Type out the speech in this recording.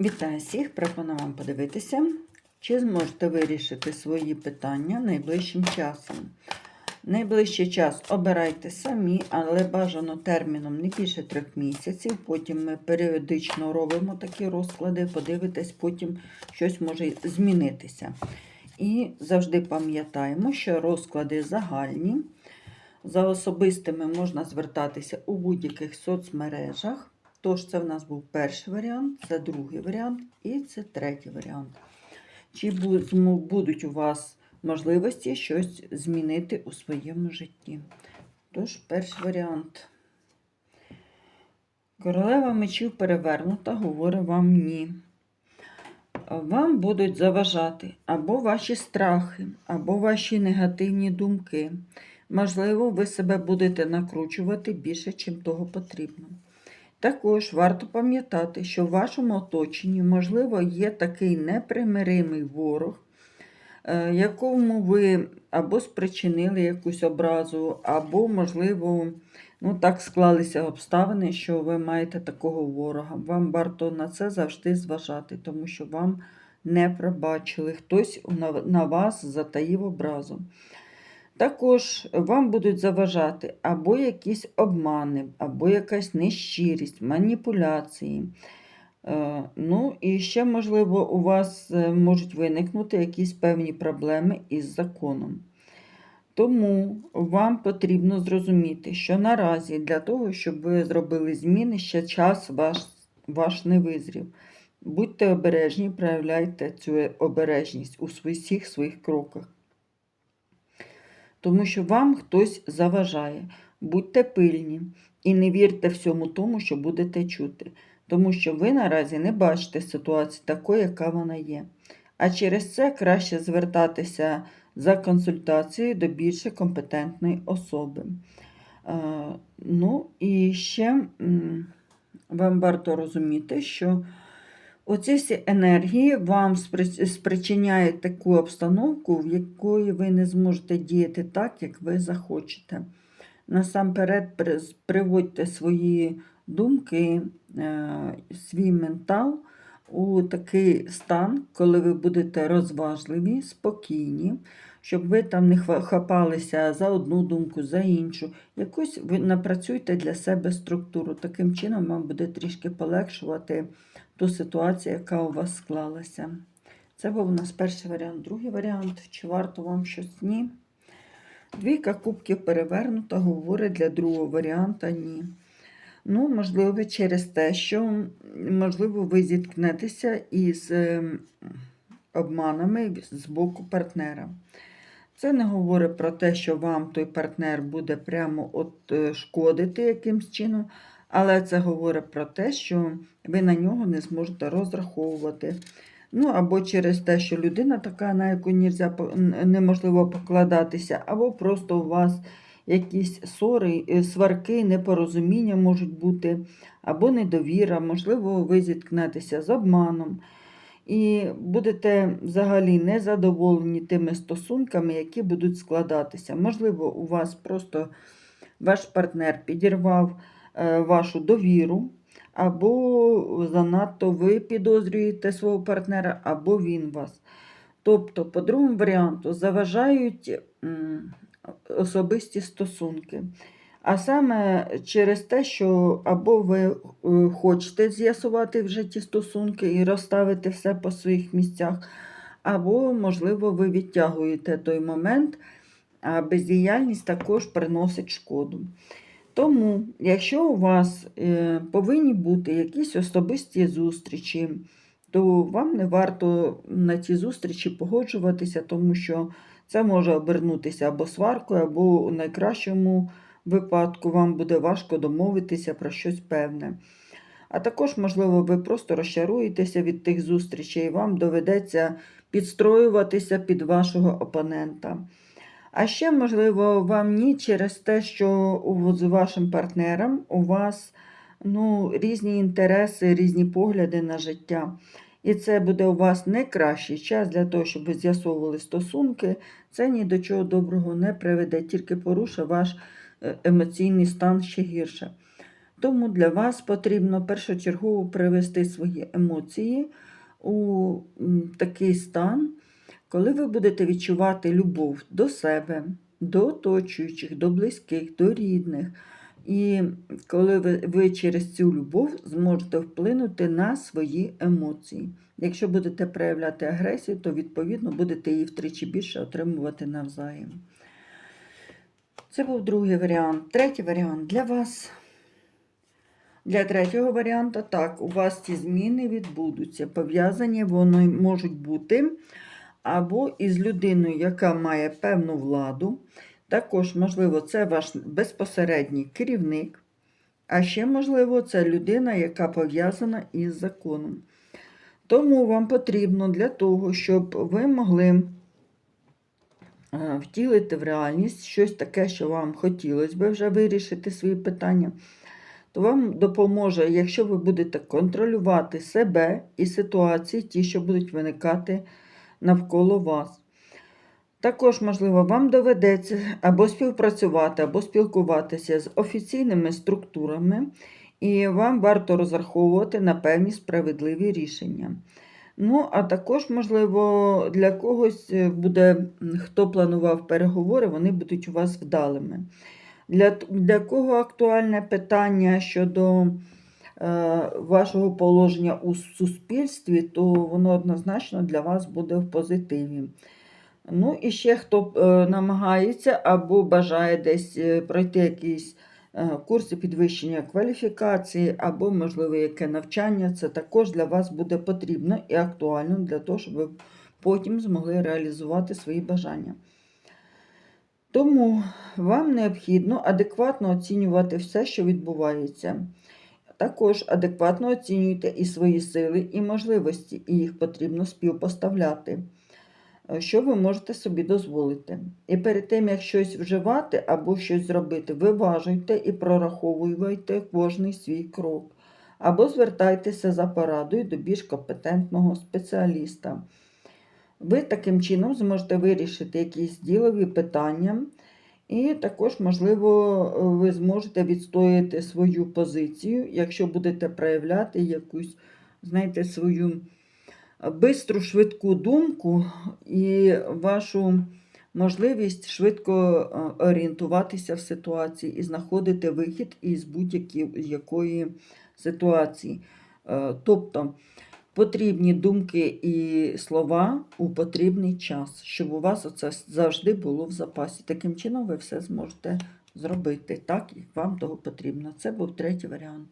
Вітаю всіх! Пропоную вам подивитися, чи зможете вирішити свої питання найближчим часом. Найближчий час обирайте самі, але бажано терміном не більше трьох місяців. Потім ми періодично робимо такі розклади, подивитесь, потім щось може змінитися. І завжди пам'ятаємо, що розклади загальні. За особистими можна звертатися у будь-яких соцмережах. Тож, це в нас був перший варіант, це другий варіант і це третій варіант. Чи будуть у вас можливості щось змінити у своєму житті? Тож, перший варіант. Королева мечів перевернута, говорить вам ні. Вам будуть заважати або ваші страхи, або ваші негативні думки. Можливо, ви себе будете накручувати більше, чим того потрібно. Також варто пам'ятати, що в вашому оточенні, можливо, є такий непримиримий ворог, е, якому ви або спричинили якусь образу, або, можливо, ну, так склалися обставини, що ви маєте такого ворога. Вам варто на це завжди зважати, тому що вам не пробачили, хтось на, на вас затаїв образу. Також вам будуть заважати або якісь обмани, або якась нещирість, маніпуляції. Е, Ну, і ще, можливо, у вас е, можуть виникнути якісь певні проблеми із законом. Тому вам потрібно зрозуміти, що наразі для того, щоб ви зробили зміни, ще час ваш, ваш не визрів. Будьте обережні, проявляйте цю обережність у всіх своїх кроках тому що вам хтось заважає. Будьте пильні і не вірте всьому тому, що будете чути, тому що ви наразі не бачите ситуацію такою, яка вона є. А через це краще звертатися за консультацією до більш компетентної особи. Ну і ще вам варто розуміти, що Оці всі енергії вам спричиняють таку обстановку, в якої ви не зможете діяти так, як ви захочете. Насамперед, приводьте свої думки, е, свій ментал у такий стан, коли ви будете розважливі, спокійні, щоб ви там не хапалися за одну думку, за іншу. Якусь ви напрацюйте для себе структуру. Таким чином вам буде трішки полегшувати ту ситуацію, яка у вас склалася. Це був у нас перший варіант. Другий варіант, чи варто вам щось ні. Двійка кубків перевернута, говорить для другого варіанта ні. Ну, можливо, через те, що, можливо, ви зіткнетеся із ем, обманами з боку партнера. Це не говорить про те, що вам той партнер буде прямо от е, шкодити якимсь чином, але це говорить про те, що ви на нього не зможете розраховувати. Ну, або через те, що людина така, на яку неможливо покладатися, або просто у вас якісь ссори, е, сварки, непорозуміння можуть бути, або недовіра, можливо, ви зіткнетеся з обманом. І будете взагалі незадоволені тими стосунками, які будуть складатися. Можливо, у вас просто ваш партнер підірвав е, вашу довіру, або занадто ви підозрюєте свого партнера, або він вас. Тобто, по другому варіанту, заважають особисті стосунки. А саме через те, що або ви е, хочете з'ясувати в житті стосунки і розставити все по своїх місцях, або, можливо, ви відтягуєте той момент, а бездіяльність також приносить шкоду. Тому, якщо у вас е, повинні бути якісь особисті зустрічі, то вам не варто на ці зустрічі погоджуватися, тому що це може обернутися або сваркою, або у найкращому випадку вам буде важко домовитися про щось певне. А також, можливо, ви просто розчаруєтеся від тих зустрічей, і вам доведеться підстроюватися під вашого опонента. А ще, можливо, вам ні через те, що з вашим партнером у вас ну, різні інтереси, різні погляди на життя. І це буде у вас не кращий час для того, щоб ви з'ясовували стосунки. Це ні до чого доброго не приведе, тільки порушить ваш е, емоційний стан ще гірше. Тому для вас потрібно першочергово привести свої емоції у такий стан, коли ви будете відчувати любов до себе, до оточуючих, до близьких, до рідних. І коли ви, через цю любов зможете вплинути на свої емоції. Якщо будете проявляти агресію, то відповідно будете її втричі більше отримувати навзаєм. Це був другий варіант. Третій варіант для вас. Для третього варіанту, так, у вас ці зміни відбудуться. Пов'язані вони можуть бути або із людиною, яка має певну владу. Також, можливо, це ваш безпосередній керівник. А ще, можливо, це людина, яка пов'язана із законом. Тому вам потрібно для того, щоб ви могли е, втілити в реальність щось таке, що вам хотілося би вже вирішити свої питання, то вам допоможе, якщо ви будете контролювати себе і ситуації, ті, що будуть виникати навколо вас. Також, можливо, вам доведеться або співпрацювати, або спілкуватися з офіційними структурами, і вам варто розраховувати на певні справедливі рішення. Ну, а також, можливо, для когось е, буде, хто планував переговори, вони будуть у вас вдалими. Для, для кого актуальне питання щодо е, вашого положення у суспільстві, то воно однозначно для вас буде в позитиві. Ну, і ще хто е, намагається або бажає десь е, пройти якісь е, курси підвищення кваліфікації, або, можливо, яке навчання, це також для вас буде потрібно і актуально для того, щоб ви потім змогли реалізувати свої бажання. Тому вам необхідно адекватно оцінювати все, що відбувається. Також адекватно оцінюйте і свої сили, і можливості, і їх потрібно співпоставляти що ви можете собі дозволити. І перед тим, як щось вживати або щось зробити, виважуйте і прораховуйте кожний свій крок. Або звертайтеся за порадою до більш компетентного спеціаліста. Ви таким чином зможете вирішити якісь ділові питання, і також, можливо, ви зможете відстояти свою позицію, якщо будете проявляти якусь, знаєте, свою бистру, швидку думку і вашу можливість швидко е, орієнтуватися в ситуації і знаходити вихід із будь-якої ситуації. Е, Тобто потрібні думки і слова у потрібний час, щоб у вас це завжди було в запасі. Таким чином ви все зможете зробити так, як вам того потрібно. Це був третій варіант.